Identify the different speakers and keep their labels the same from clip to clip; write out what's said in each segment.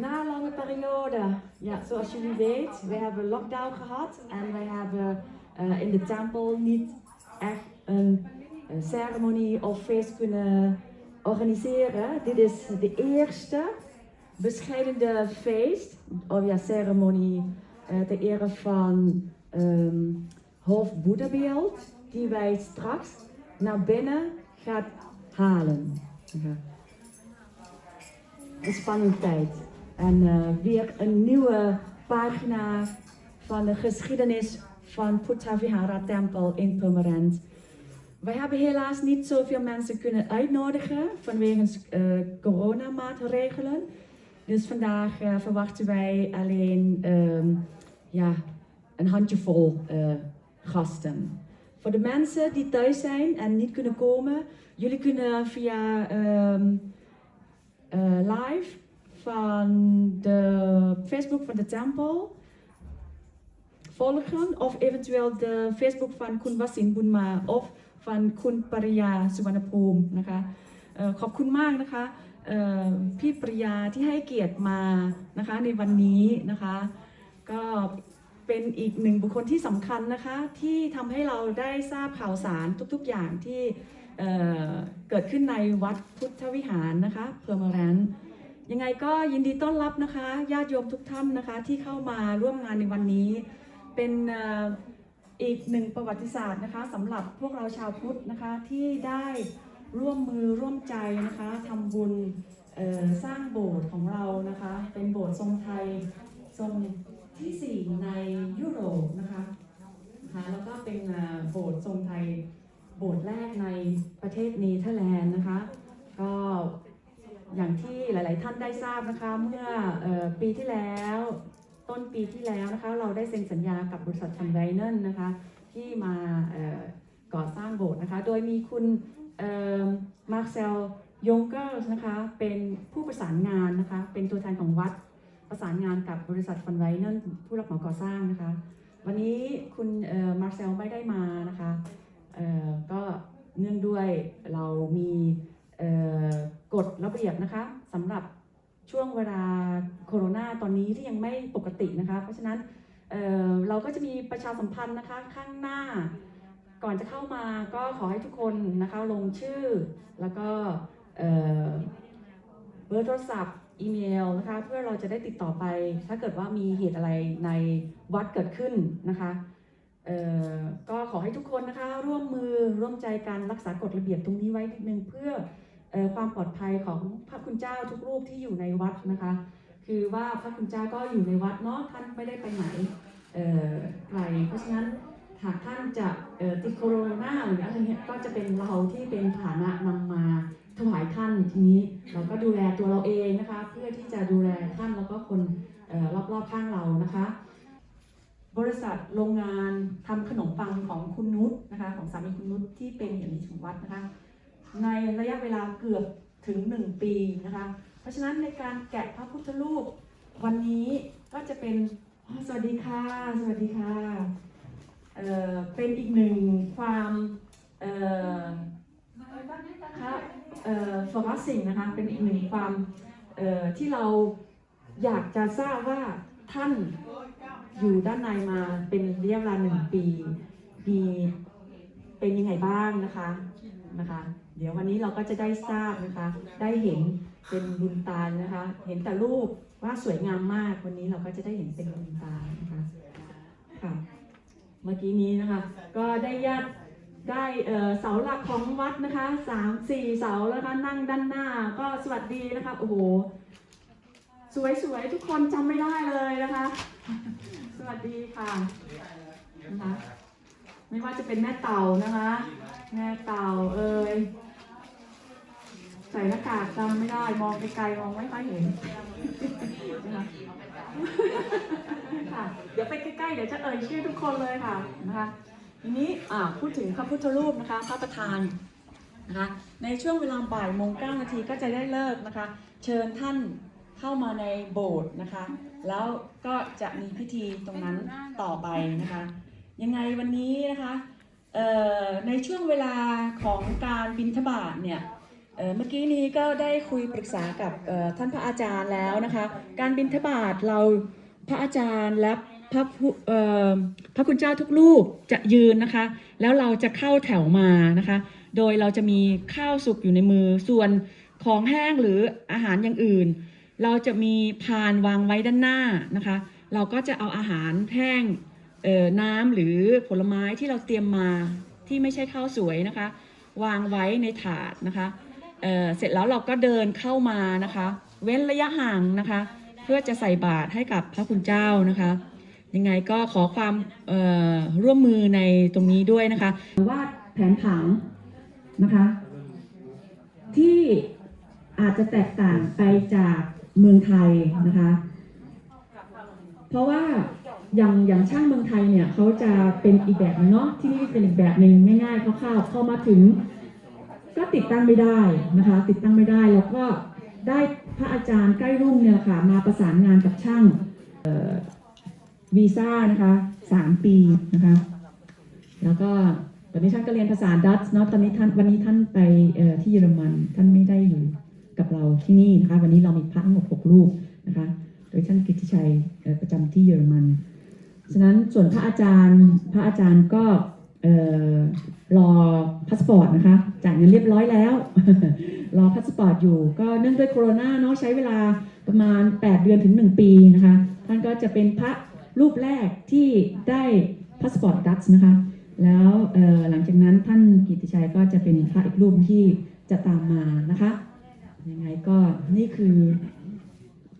Speaker 1: Na lange periode, ja, zoals jullie weet, we hebben lockdown gehad en wij hebben eh, in de tempel niet echt een eh, ceremonie of feest kunnen organiseren. Dit is de eerste bescheidende feest, of ja, ceremonie eh, ter ere van ehm hoofd Boeddhabeeld, die wij straks naar binnen gaat halen. Een spannende tijd. En eh, weer een nieuwe pagina van de geschiedenis van Puttha Vihara Tempel in Purmerend. Wij hebben helaas niet zoveel mensen kunnen uitnodigen vanwege uh, coronamaatregelen. Dus vandaag uh, verwachten wij alleen um, ja, een handjevol uh, gasten. Voor de mensen die thuis zijn en niet kunnen komen, jullie kunnen via um, live van de Facebook van de tempel volgen of eventueel de Facebook van Kun Wasin Bunma of van Kun Pariya Suvarnapum นะคะขอบคุณมากนะคะพี่ปริยาที่ให้เกียรติมานะคะในวันนี้นะคะก็เป็นอีกหนึ่งบุคคลที่สำคัญนะคะที่ทำให้เราได้ทราบข่าวสารทุกๆอย่างที่เเกิดขึ้นในวัดพุทธวิหารนะคะเพอร์เมรัน ยังไงก็ยินดีต้อนรับนะคะญาติโยมทุกท่านนะคะ ที่เข้ามาร่วมงานในวันนี้ เป็นอีกหนึ่งประวัติศาสตร์นะคะสำหรับพวกเราชาวพุทธนะคะที่ได้ร่วมมือร่วมใจนะคะทำบุญสร้างโบสถ์ของเรานะคะ เป็นโบสถ์ทรงไทยทรงที่ 4 ในยุโรปนะคะนะคะแล้วก็เป็นโบสถ์ทรงไทยโบสถ์แรกในประเทศเนเธอร์แลนด์นะคะ ก็ อย่างที่หลาย ๆ ท่านได้ทราบนะคะ เมื่ออปีที่แล้ว ต้นปีที่แล้วนะคะ เราได้เซ็นสัญญากับบริษัททันไรเนนนะคะ ที่มาก่อสร้างโบสถ์นะคะ โดยมีคุณมาร์คเซลยงเกอร์นะคะ เป็นผู้ประสานงานนะคะ เป็นตัวแทนของวัดประสานงานกับบริษัทฟันไรเนนผู้รับเหมาก่อสร้างนะคะ วันนี้คุณมาร์คเซลไม่ได้มานะคะก็เนื่องด้วยเรามี กฎระเบียบนะคะสำหรับช่วงเวลาโควิดตอนนี้ที่ยังไม่ปกตินะคะ เพราะฉะนั้นเเราก็จะมีประชาสัมพันธ์นะคะข้างหน้า ก่อนจะเข้ามาก็ขอให้ทุกคนนะคะลงชื่อ แล้วก็เบอร์โทรศัพท์อีเมลนะคะเพื่อเราจะได้ติดต่อไป ถ้าเกิดว่ามีเหตุอะไรในวัดเกิดขึ้นนะคะก็ขอให้ทุกคนนะคะร่วมมือร่วมใจกันรักษากฎระเบียบตรงนี้ไว้นิดนึงเพื่อ ความปลอดภัยของพระคุณเจ้าทุกรูปที่อยู่ในวัดนะคะ คือว่าพระคุณเจ้าก็อยู่ในวัดเนาะท่านไม่ได้ไปไหนไกลเพราะฉะนั้นหากท่านจะติดโควิดหรืออะไรเงี้ยก็จะเป็นเราที่เป็นฐานะนำมาถวายท่านทีนี้เราก็ดูแลตัวเราเองนะคะ เพื่อที่จะดูแลท่านแล้วก็คนรอบๆข้างเรานะคะ บริษัทโรงงานทำขนมปังของคุณนุชนะคะ ของสามีคุณนุชที่เป็นอย่างนี้ของวัดนะคะ ในระยะเวลาเกือบถึง 1 ปีนะคะ เพราะฉะนั้นในการแกะพระพุทธรูปวันนี้ก็จะเป็นสวัสดีค่ะ สวัสดีค่ะเเป็นอีกหนึ่งความเอ่อค่ะเอ่อฟอร์สิ่งนะคะ เป็นอีกหนึ่งความเอ่อที่เราอยากจะทราบว่าท่านอยู่ด้านในมาเป็นระยะเวลาหนึ่งปี มีเป็นยังไงบ้างนะคะ นะคะ เดี๋ยววันนี้เราก็จะได้ทราบนะคะ ได้เห็นเป็นบุญตานะคะ เห็นแต่รูปว่าสวยงามมากวันนี้เราก็จะได้เห็นเป็นบุญตานะคะค่ะเมื่อกี้นี้นะคะ ก็ได้ญาติได้เสาหลักของวัดนะคะสามสี่เสาแล้วก็นั่งด้านหน้าก็สวัสดีนะคะโอ้โหสวยๆทุกคนจำไม่ได้เลยนะคะ สวัสดีค่ะนะคะ ไม่ว่าจะเป็นแม่เต่านะคะ แม่เต่าเอ่ยใส่หน้ากากจำไม่ได้มองไกลๆมองไม่ค่อยเห็นนะคะค่ะเดี๋ยวไปใกล้ๆเดี๋ยวจะเอ่ยชื่อทุกคนเลยค่ะนะคะทีนี้พูดถึงพระพุทธรูปนะคะพระประธานนะคะในช่วงเวลาบ่ายโมงเก้านาทีก็จะได้เลิกนะคะ เชิญท่านเข้ามาในโบสถ์นะคะ แล้วก็จะมีพิธีตรงนั้นต่อไปนะคะ ยังไงวันนี้นะคะในช่วงเวลาของการบินทบาทเนี่ยเมื่อกี้นี้ก็ได้คุยปรึกษากับท่านพระอาจารย์แล้วนะคะ การบินทบาทเราพระอาจารย์และพระพระคุณเจ้าทุกรูปจะยืนนะคะ แล้วเราจะเข้าแถวมานะคะ โดยเราจะมีข้าวสุกอยู่ในมือส่วนของแห้งหรืออาหารอย่างอื่น เราจะมีพานวางไว้ด้านหน้านะคะ เราก็จะเอาอาหารแห้ง น้ำหรือผลไม้ที่เราเตรียมมาที่ไม่ใช่ข้าวสวยนะคะ วางไว้ในถาดนะคะเเสร็จแล้วเราก็เดินเข้ามานะคะ เว้นระยะห่างนะคะ เพื่อจะใส่บาตรให้กับพระคุณเจ้านะคะ ยังไงก็ขอความร่วมมือในตรงนี้ด้วยนะคะวาดแผนผังนะคะ ที่อาจจะแตกต่างไปจากเมืองไทยนะคะ เพราะว่า อย่างอย่างช่างเมืองไทยเนี่ยเขาจะเป็นอีกแบบหนึงเนาะที่นี่เป็นอีกแบบหนึ่งง่ายๆคร่าวๆพอมาถึง ก็ติดตั้งไม่ได้นะคะ ติดตั้งไม่ได้แล้วก็ได้พระอาจารย์ใกล้รุ่งเนี่ยค่ะมาประสานงานกับช่างวีซ่านะคะสามปีนะคะแล้วก็ตอนนี้ท่านก็เรียนภาษาดัตช์เนาะตอนนี้ท่านวันนี้ท่านไปที่เยอรมันท่านไม่ได้อยู่กับเราที่นี่นะคะ วันนี้เรามีพระทั้งหมดหกรูปนะคะ โดยท่านกิติชัยประจำที่เยอรมัน ฉะนั้นส่วนพระอาจารย์พระอาจารย์ก็เอ่อรอพาสปอร์ตนะคะจ่ายเงินเรียบร้อยแล้ว รอพาสปอร์ตอยู่ก็เนื่องด้วยโควิดเนาะใช้เวลาประมาณ 8 เดือนถึง 1 ปีนะคะท่านก็จะเป็นพระรูปแรกที่ได้พาสปอร์ตดัตช์นะคะ แล้วหลังจากนั้นท่านกิติชัยก็จะเป็นพระอีกรูปที่จะตามมานะคะยังไงก็นี่คือ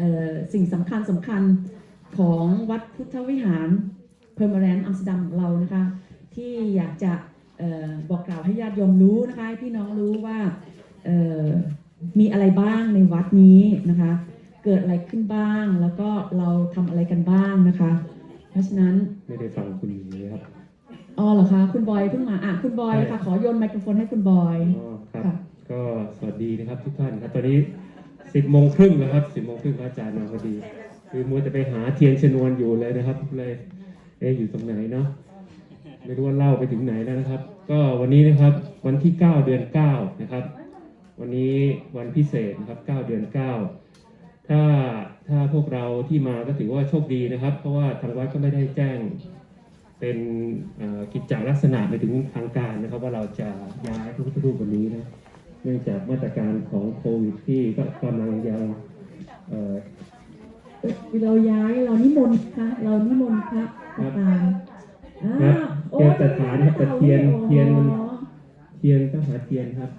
Speaker 1: ออสิ่งสำคัญสำคัญ ของวัดพุทธวิหารเพอร์มาแรนต์อัมสเตอร์ดัมของเรานะคะ ที่อยากจะเออบอกกล่าวให้ญาติโยมรู้นะคะให้พี่น้องรู้ว่าเอ่อมีอะไรบ้างในวัดนี้นะคะ เกิดอะไรขึ้นบ้างแล้วก็เราทำอะไรกันบ้างนะคะ เพราะฉะนั้น
Speaker 2: ไม่ได้ฟังคุณหญิงเลยครับ
Speaker 1: อ๋อเหรอคะคุณบอยเพิ่งมาอะคุณบอยค่ะขอโยนไมโครโฟนให้คุณบอย
Speaker 2: อ๋อครับ
Speaker 1: ค่ะ
Speaker 2: ก็สวัสดีนะครับทุกท่านครับตอนนี้สิบโมงครึ่งแล้วครับสิบโมงครึ่งพระอาจารย์มาพอดี คือมัวจะไปหาเทียนชนวนอยู่เลยนะครับ เลยเอ๊อยู่ตรงไหนเนาะไม่รู้ว่าเล่าไปถึงไหนแล้วนะครับ ก็วันนี้นะครับวันที่ 9 เดือน 9 นะครับ วันนี้วันพิเศษนะครับ 9 เดือน 9 ถ้าถ้าพวกเราที่มาก็ถือว่าโชคดีนะครับ เพราะว่าทางวัดก็ไม่ได้แจ้งเป็นกิจจลักษณะไปถึงทางการนะครับ ว่าเราจะย้ายพระพุทธรูปวันนี้นะเนื่องจากมาตรการของโควิดที่ก็กำลังยัง เอ่อ
Speaker 1: เราย้ายเรานิมนต์พระเรานิมนต์พระประธานอ่า
Speaker 2: ครับ
Speaker 1: โอ้
Speaker 2: เตรียมสถานครับแต่เทียนเทียนมัน
Speaker 1: อ๋อ
Speaker 2: เทียนก็หาเทียนครับ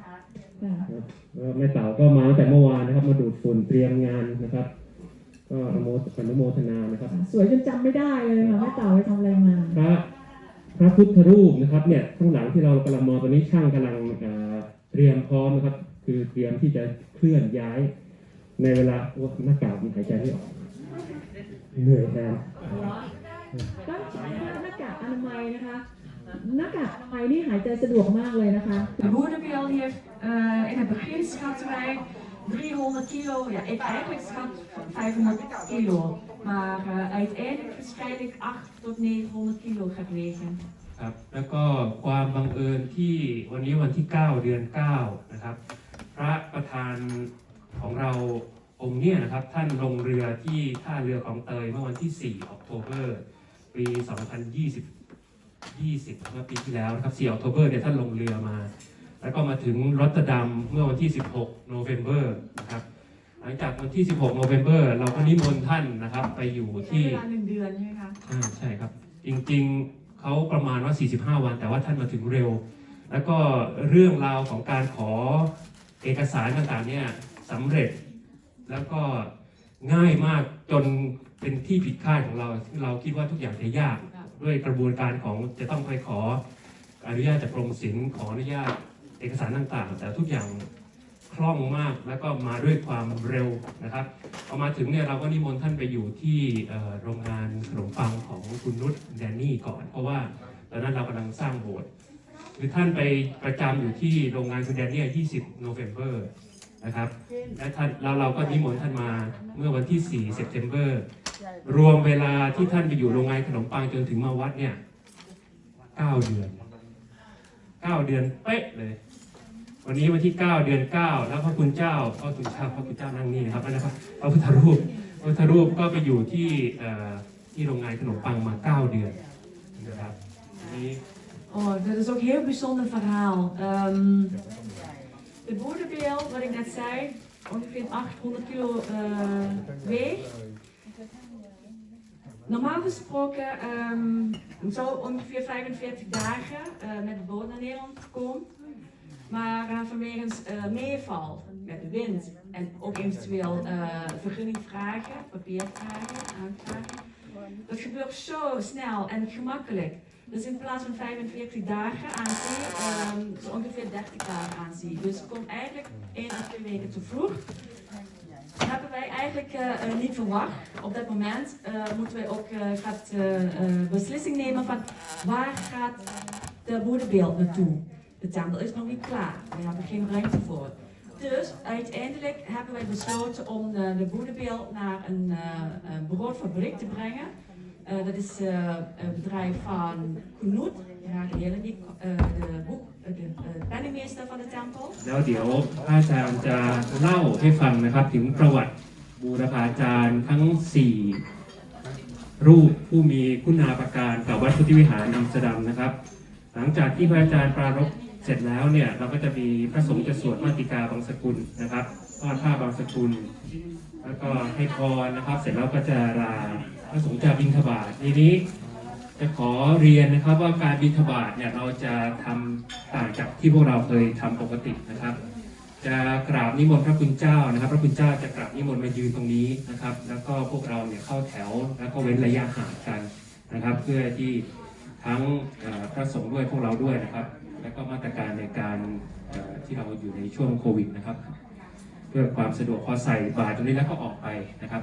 Speaker 1: ค่ะ
Speaker 2: ครับแล้วแม่เต๋าก็มาตั้งแต่เมื่อวานนะครับ มาดูดฝุ่นเตรียมงานนะครับ ก็อนุโมอนุโมทนานะครับ
Speaker 1: สวยจนจำไม่ได้เลยค่ะแม่เต่าไปทำอะไรมา
Speaker 2: พระพระพุทธรูปนะครับเนี่ยข้างหลังที่เรากำลังมองตอนนี้ช่างกำลังเอ่อเตรียมพร้อมนะครับ คือเตรียมที่จะเคลื่อนย้าย ในเวลาโอ้หน้ากากมันหายใจไม่ออก เหนื่อยแทน
Speaker 1: ก็ใช้หน้ากากอนามัยนะคะหน้ากากอนามัยนี่หายใจสะดวกมากเลยนะคะ
Speaker 3: De boerenmeel heeft uh, in het begin schatten wij 300 kilo, ja ik eigenlijk schat 500 kilo. Maar uh, uiteindelijk waarschijnlijk 8 tot 900 kilo gaat wegen.
Speaker 2: ครับแล้วก็ความบังเอิญที่วันนี้วันที่ 9 เดือน 9 นะครับ พระประธานของเรา องค์เนี่ยนะครับท่านลงเรือที่ท่าเรือของเตยเมื่อวันที่ 4 ออกโทเบอร์ ปี 2020 20เมื่อปีที่แล้วนะครับ4ออกโทเบอร์เนี่ยท่านลงเรือมา แล้วก็มาถึงรอตเตอร์ดัมเมื่อวันที่ 16 โนเวมเบอร์นะครับ หลังจากวันที่ 16 โนเวมเบอร์เราก็นิมนต์ท่านนะครับไปอยู่
Speaker 1: ใช้
Speaker 2: ที่
Speaker 1: เวลาหนึ่งเดือนใช่ไหมคะ
Speaker 2: อ่าใช่ครับ จริงๆเขาประมาณว่า 45 วัน แต่ว่าท่านมาถึงเร็ว แล้วก็เรื่องราวของการขอเอกสารต่างๆเนี่ยสำเร็จ แล้วก็ง่ายมากจนเป็นที่ผิดคาดของเราซึ่งเราคิดว่าทุกอย่างจะยากด้วยกระบวนการของจะต้องไปขออนุญาตจากกรมศิลป์ขออนุญาตเอกสารต่างๆ แต่ทุกอย่างคล่องมากแล้วก็มาด้วยความเร็วนะครับพอมาถึงเนี่ยเราก็นิมนต์ท่านไปอยู่ที่เอ่อโรงงานขนมปังของคุณนุชแดนนี่ก่อน เพราะว่าตอนนั้นเรากำลังสร้างโบสถ์คือท่านไปประจำอยู่ที่โรงงานคุณแดนนี่20 โนเวมเบอร์ นะครับ และท่านเราเราก็นิมนต์ท่านมาเมื่อวันที่4เซปเทมเบอร์รวมเวลาที่ท่านไปอยู่โรงงานขนมปังจนถึงมาวัดเนี่ย9เดือน 9 เดือนเป๊ะเลย วันนี้วันที่ 9 เดือน 9 แล้วพระคุณเจ้าพระคุณเจ้าพระคุณเจ้านั่งนี่นะครับแล้วนะครับพระพุทธรูปพระพุทธรูปก็ไปอยู่ที่เอ่อที่โรงงานขนมปังมา 9 เดือนนะครับอันนี้
Speaker 1: Oh, dat is ook een heel bijzonder verhaal. Ehm, de boerenbeel, wat ik net zei, ongeveer 800 kilo eh, weegt. Normaal gesproken ehm, zou ongeveer 45 dagen eh, met de boot naar Nederland komen. Maar uh, vanwege uh, meeval met de wind en ook eventueel vergunning vragen, papier vragen, aanvragen. Dat gebeurt zo snel en gemakkelijk. Dus in plaats van 45 dagen aan zee, um, zo ongeveer 30 dagen aan zee. Dus het komt eigenlijk 1 à 2 weken te vroeg. Dat hebben wij eigenlijk uh, uh, niet verwacht. Op dat moment uh, moeten wij ook gaat, beslissing nemen van waar gaat de boerenbeeld naartoe. De tempel is nog niet klaar. We hebben geen ruimte voor. Dus uiteindelijk hebben wij besloten om de, de boerenbeeld naar een, een broodfabriek te brengen. Uh, dat is uh, een bedrijf van Knut, ja, de hele niet, uh, de, boek, de penningmeester van de tempel.
Speaker 2: แล้วเดี๋ยวพระอาจารย์จะเล่าให้ฟังนะครับ ถึงประวัติบูรพาจารย์ทั้ง 4 รูปผู้มีคุณาประการกับวัดพุทธวิหารอัมสเตอร์ดัมนะครับ หลังจากที่พระอาจารย์ปรารภเสร็จแล้วเนี่ยเราก็จะมีพระสงฆ์จะสวดมาติกาบางสกุลนะครับ ทอดผ้าบางสกุล แล้วก็ให้พรนะครับ เสร็จแล้วก็จะลาพระสงฆ์จะบิณฑบาตทีนี้ จะขอเรียนนะครับว่าการบิณฑบาตเนี่ยเราจะทำต่างจากที่พวกเราเคยทำปกตินะครับ จะกราบนิมนต์พระคุณเจ้านะครับ พระคุณเจ้าจะกราบนิมนต์มายืนตรงนี้นะครับ แล้วก็พวกเราเนี่ยเข้าแถวแล้วก็เว้นระยะห่างกันนะครับ เพื่อที่ทั้งพระสงฆ์ด้วยพวกเราด้วยนะครับ แล้วก็มาตรการในการที่เราอยู่ในช่วงโควิดนะครับ เพื่อความสะดวกพอใส่บาตรตรงนี้แล้วก็ออกไปนะครับ